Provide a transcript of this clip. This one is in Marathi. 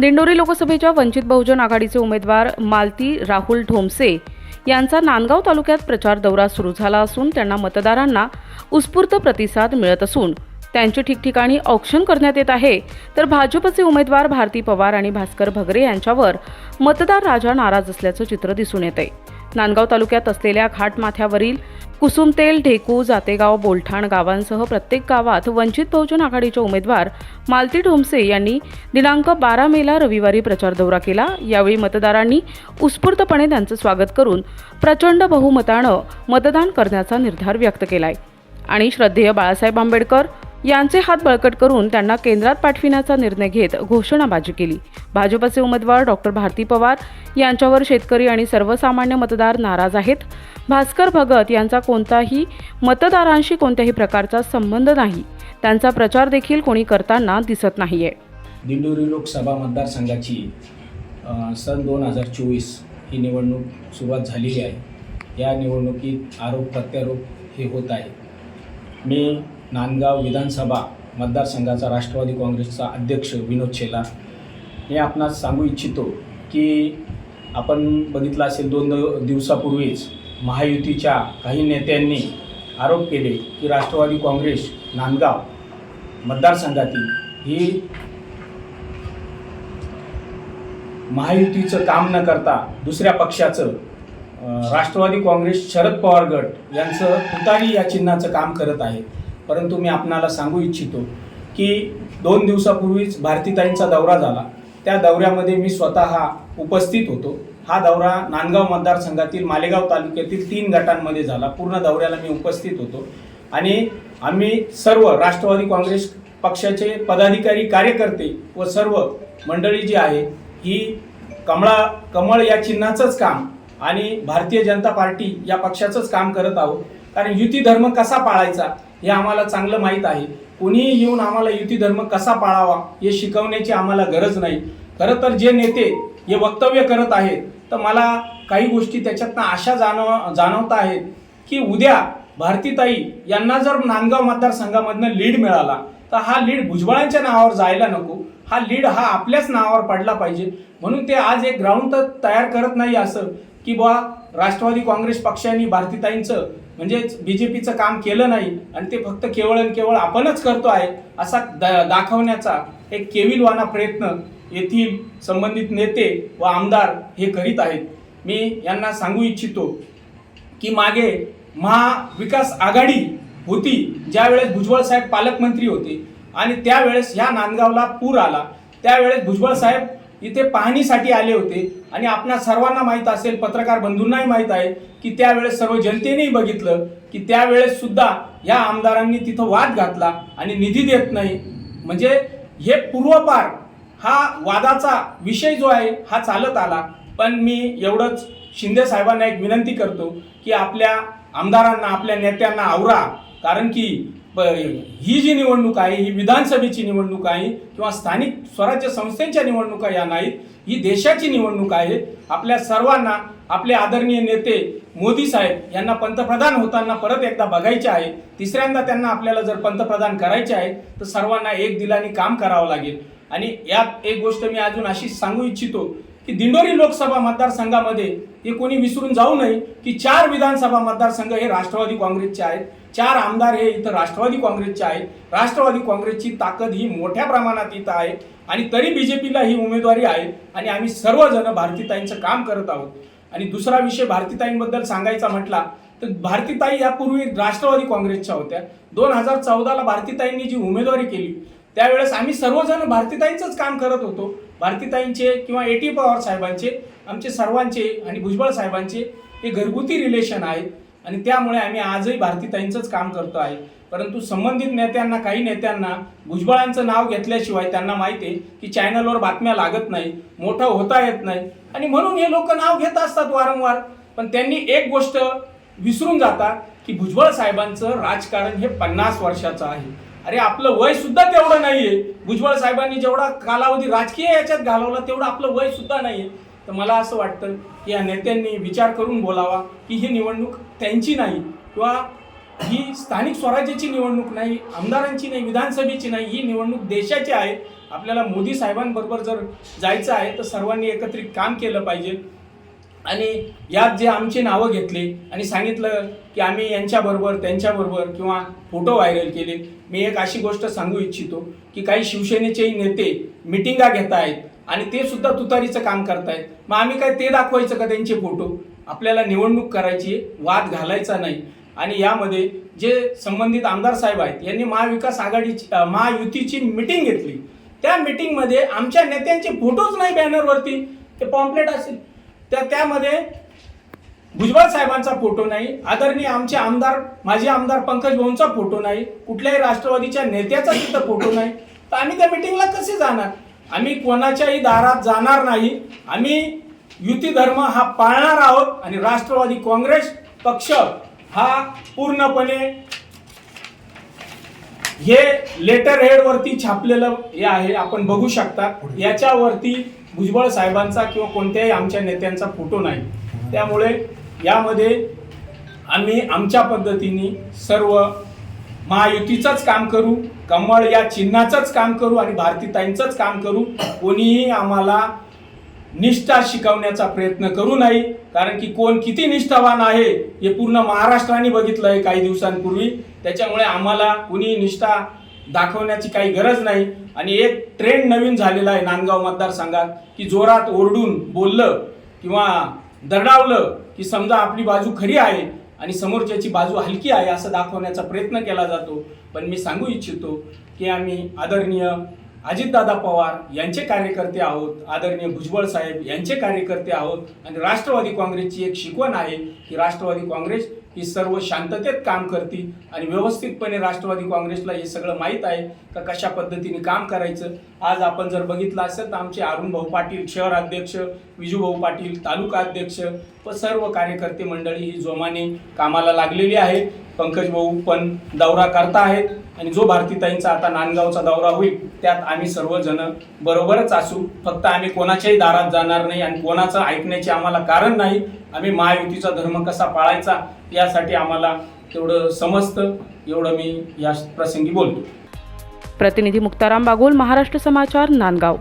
दिंडोरी लोकसभेच्या वंचित बहुजन आघाडीचे उमेदवार मालती राहुल ढोमसे यांचा नांदगाव तालुक्यात प्रचार दौरा सुरू झाला असून त्यांना मतदारांना उत्स्फूर्त प्रतिसाद मिळत असून त्यांचे ठिकठिकाणी औक्षण करण्यात येत आहे. तर भाजपचे उमेदवार भारती पवार आणि भास्कर भगरे यांच्यावर मतदार राजा नाराज असल्याचं चित्र दिसून येत आहे नांदगाव तालुक्यात असलेल्या घाटमाथ्यावरील कुसुमतेल ढेकू जातेगाव बोलठाण गावांसह प्रत्येक गावात वंचित बहुजन आघाडीचे उमेदवार मालती ढोमसे यांनी दिनांक बारा मेला रविवारी प्रचार दौरा केला. यावेळी मतदारांनी उत्स्फूर्तपणे त्यांचं स्वागत करून प्रचंड बहुमतानं मतदान करण्याचा निर्धार व्यक्त केलाय. आणि श्रद्धेय बाळासाहेब आंबेडकर यांचे हात बळकट करून त्यांना केंद्रात पाठविण्याचा निर्णय घेत घोषणाबाजी केली. भाजपचे उमेदवार डॉक्टर भारती पवार यांच्यावर शेतकरी आणि सर्वसामान्य मतदार नाराज आहेत. भास्कर भगत यांचा कोणताही मतदारांशी कोणत्याही प्रकारचा संबंध नाही. त्यांचा प्रचार देखील कोणी करताना दिसत नाहीये. दिंडोरी लोकसभा मतदारसंघाची सन दोन हजार चोवीस ही निवडणूक सुरुवात झालेली आहे. या निवडणुकीत आरोप प्रत्यारोप हे होत आहे. मी नांदगाव विधानसभा मतदारसंघाचा राष्ट्रवादी काँग्रेसचा अध्यक्ष विनोद शेलार. मी आपणास सांगू इच्छितो की आपण बघितलं असेल दोन दिवसापूर्वीच महायुतीच्या काही नेत्यांनी आरोप केले की राष्ट्रवादी काँग्रेस नांदगाव मतदारसंघातील ही महायुतीचं काम न करता दुसऱ्या पक्षाचं राष्ट्रवादी काँग्रेस शरद पवार गट यांचं तुतारी या चिन्हाचं काम करत आहे. परंतु मी आपणाला सांगू इच्छितो की दोन दिवसापूर्वीच भारतीताईंचा दौरा झाला. त्या दौऱ्यामध्ये मी स्वतः उपस्थित होतो. हा दौरा नांदगाव मतदारसंघातील मालेगाव तालुक्यातील तीन गटांमध्ये झाला. पूर्ण दौऱ्याला मी उपस्थित होतो. आणि आम्ही सर्व राष्ट्रवादी काँग्रेस पक्षाचे पदाधिकारी कार्यकर्ते व सर्व मंडळी जी आहे ही कमळा कमळ या चिन्हाचंच काम आणि भारतीय जनता पार्टी या पक्षाचंच काम करत आहोत. कारण युती धर्म कसा पाळायचा? हे आम्हाला चांगलं माहीत आहे. कोणीही येऊन आम्हाला युती धर्म कसा पाळावा हे शिकवण्याची आम्हाला गरज नाही. खरं तर जे नेते हे वक्तव्य करत आहेत तर मला काही गोष्टी त्याच्यातनं अशा जाणव जाणवता आहेत की उद्या भारतीताई यांना जर नांदगाव मतदारसंघामधनं लीड मिळाला तर हा लीड भुजबळांच्या नावावर जायला नको. हा लीड हा आपल्याच नावावर पडला पाहिजे. म्हणून ते आज एक ग्राउंड तर तयार करत नाही असं की बा राष्ट्रवादी काँग्रेस पक्षाने भारतीताईंचं म्हणजेच बी जे पीचं काम केलं नाही आणि ते फक्त केवळ आणि केवळ आपणच करतो आहे असा दा दाखवण्याचा एक केविलवाना प्रयत्न येथील संबंधित नेते व आमदार हे करीत आहेत. मी यांना सांगू इच्छितो की मागे महाविकास आघाडी होती ज्यावेळेस भुजबळ साहेब पालकमंत्री होते आणि त्यावेळेस ह्या नांदगावला पूर आला त्यावेळेस भुजबळ साहेब इथे पाहणीसाठी आले होते. आणि आपणा सर्वांना माहीत असेल पत्रकार बंधूंनाही माहीत आहे की त्यावेळेस सर्व जनतेनेही बघितलं की त्यावेळेस सुद्धा ह्या आमदारांनी तिथं वाद घातला आणि निधी देत नाही. म्हणजे हे पूर्वपार हा वादाचा विषय जो आहे हा चालत आला. पण मी एवढंच शिंदे साहेबांना एक विनंती करतो की आपल्या आमदारांना आपल्या नेत्यांना आवरा. कारण की प- ही जी निवडणूक आहे ही विधानसभेची निवडणूक आहे किंवा स्थानिक स्वराज्य संस्थेच्या निवडणुका या नाहीत ही देशाची निवडणूक आहे. आपल्या सर्वांना आपले आदरणीय नेते मोदी साहेब यांना पंतप्रधान होताना परत एकदा बघायचे आहे. तिसऱ्यांदा त्यांना आपल्याला जर पंतप्रधान करायचे आहे तर सर्वांना एक दिलाने काम करावं लागेल. आणि यात एक गोष्ट मी अजून अशी सांगू इच्छितो की दिंडोरी लोकसभा मतदारसंघामध्ये हे कोणी विसरून जाऊ नये की चार विधानसभा मतदारसंघ हे राष्ट्रवादी काँग्रेसचे आहेत. चार आमदार हे इथं राष्ट्रवादी काँग्रेसचे आहेत. राष्ट्रवादी काँग्रेसची ताकद ही मोठ्या प्रमाणात इथं आहे आणि तरी बी जे पीला ही उमेदवारी आहे आणि आम्ही सर्वजण भारतीताईंचं काम करत आहोत. आणि दुसरा विषय भारतीताईंबद्दल सांगायचा म्हटला तर भारतीताई यापूर्वी राष्ट्रवादी काँग्रेसच्या होत्या. दोन हजार चौदाला भारतीताईंनी जी उमेदवारी केली त्यावेळेस आम्ही सर्वजण भारतीताईंचंच काम करत होतो. भारतीताईंचे किंवा ए टी पवार साहेबांचे आमचे सर्वांचे आणि भुजबळ साहेबांचे हे घरगुती रिलेशन आहेत. आणि त्यामुळे आम्ही आजही भारतीताईंचंच काम करतो आहे. परंतु संबंधित नेत्यांना काही नेत्यांना भुजबळांचं नाव घेतल्याशिवाय त्यांना माहिती आहे की चॅनलवर बातम्या लागत नाही मोठं होता येत नाही. आणि म्हणून हे लोक नाव घेत असतात वारंवार. पण त्यांनी एक गोष्ट विसरून जातात की भुजबळ साहेबांचं राजकारण हे पन्नास वर्षाचं आहे. अरे आपलं वय सुद्धा तेवढं नाहीये. भुजबळ साहेबांनी जेवढा कालावधी राजकीय याच्यात घालवला तेवढं आपलं वय सुद्धा नाहीये. तर मला असं वाटतं की या नेत्यांनी विचार करून बोलावा की ही निवडणूक त्यांची नाही किंवा ही स्थानिक स्वराज्याची निवडणूक नाही आमदारांची नाही विधानसभेची नाही ही निवडणूक देशाची आहे. आपल्याला मोदी साहेबांबरोबर जर जायचं आहे तर सर्वांनी एकत्रित काम केलं पाहिजे. आणि यात जे आमची नावं घेतले आणि सांगितलं की आम्ही यांच्याबरोबर त्यांच्याबरोबर किंवा फोटो व्हायरल केले. मी एक अशी गोष्ट सांगू इच्छितो की काही शिवसेनेचेही नेते मिटिंगा घेत आहेत. आणि ते सुद्धा तुतारीचं काम करतायत. मग आम्ही काय ते दाखवायचं का त्यांचे फोटो? आपल्याला निवडणूक करायची आहे, वाद घालायचा नाही. आणि यामध्ये जे संबंधित आमदार साहेब आहेत यांनी महाविकास आघाडीची महायुतीची मिटिंग घेतली. त्या मिटिंगमध्ये आमच्या नेत्यांचे फोटोच नाही बॅनरवरती ते पॉम्पलेट असेल. त्या त्यामध्ये भुजबळ साहेबांचा फोटो नाही आदरणीय आमचे आमदार माजी आमदार पंकज भाऊंचा फोटो नाही कुठल्याही राष्ट्रवादीच्या नेत्याचा तिथं फोटो नाही. तर आम्ही त्या मिटिंगला कसे जाणार? आम्ही कोणाच्याही दारात जाणार नाही. आम्ही युती धर्म हा पाळणार आहोत आणि राष्ट्रवादी काँग्रेस पक्ष हा पूर्णपणे हे लेटर हेड वरती छापलेलं हे आहे. आपण बघू शकता. याच्यावरती भुजबळ साहेबांचा किंवा कोणत्याही आमच्या नेत्यांचा फोटो नाही. त्यामुळे यामध्ये आम्ही आमच्या पद्धतीने सर्व महायुतीचंच काम करू कमळ या चिन्हाचंच काम करू आणि भारतीताईंचंच काम करू कोणीही आम्हाला निष्ठा शिकवण्याचा प्रयत्न करू नये. कारण की कोण किती निष्ठावान आहे हे पूर्ण महाराष्ट्राने बघितलं आहे काही दिवसांपूर्वी. त्याच्यामुळे आम्हाला कुणी निष्ठा दाखवण्याची काही गरज नाही. आणि एक ट्रेंड नवीन झालेला आहे नांदगाव मतदारसंघात की जोरात ओरडून बोललं किंवा दरडावलं की समजा आपली बाजू खरी आहे आणि समोरच्याची बाजू हलकी आहे असं दाखवण्याचा प्रयत्न केला जातो. पण मी सांगू इच्छितो की आम्ही आदरणीय अजितदादा पवार यांचे कार्यकर्ते आहोत आदरणीय भुजबळ साहेब यांचे कार्यकर्ते आहोत आणि राष्ट्रवादी काँग्रेसची एक शिकवण आहे की राष्ट्रवादी काँग्रेस ही सर्व शांततेत काम करते आणि व्यवस्थितपणे राष्ट्रवादी काँग्रेसला हे सगळं माहीत आहे का कशा पद्धतीने काम करायचं. आज आपण जर बघितलं असेल तर आमचे अरुण भाऊ पाटील शहर अध्यक्ष विजूभाऊ पाटील तालुका अध्यक्ष व सर्व कार्यकर्ते मंडळी ही जोमाने कामाला लागलेली आहे पंकज भाऊ पण दौरा करता आहेत आणि जो भारतीताईंचा आता नांदगावचा दौरा होईल त्यात आम्ही सर्वजण बरोबरच असू. फक्त आम्ही कोणाच्याही दारात जाणार नाही आणि कोणाचं ऐकण्याचे आम्हाला कारण नाही. आम्ही महायुतीचा धर्म कसा पाळायचा यासाठी आम्हाला तेवढं समजतं. एवढं मी या प्रसंगी बोलतो. प्रतिनिधी मुक्ताराम बागोल महाराष्ट्र समाचार नांदगाव.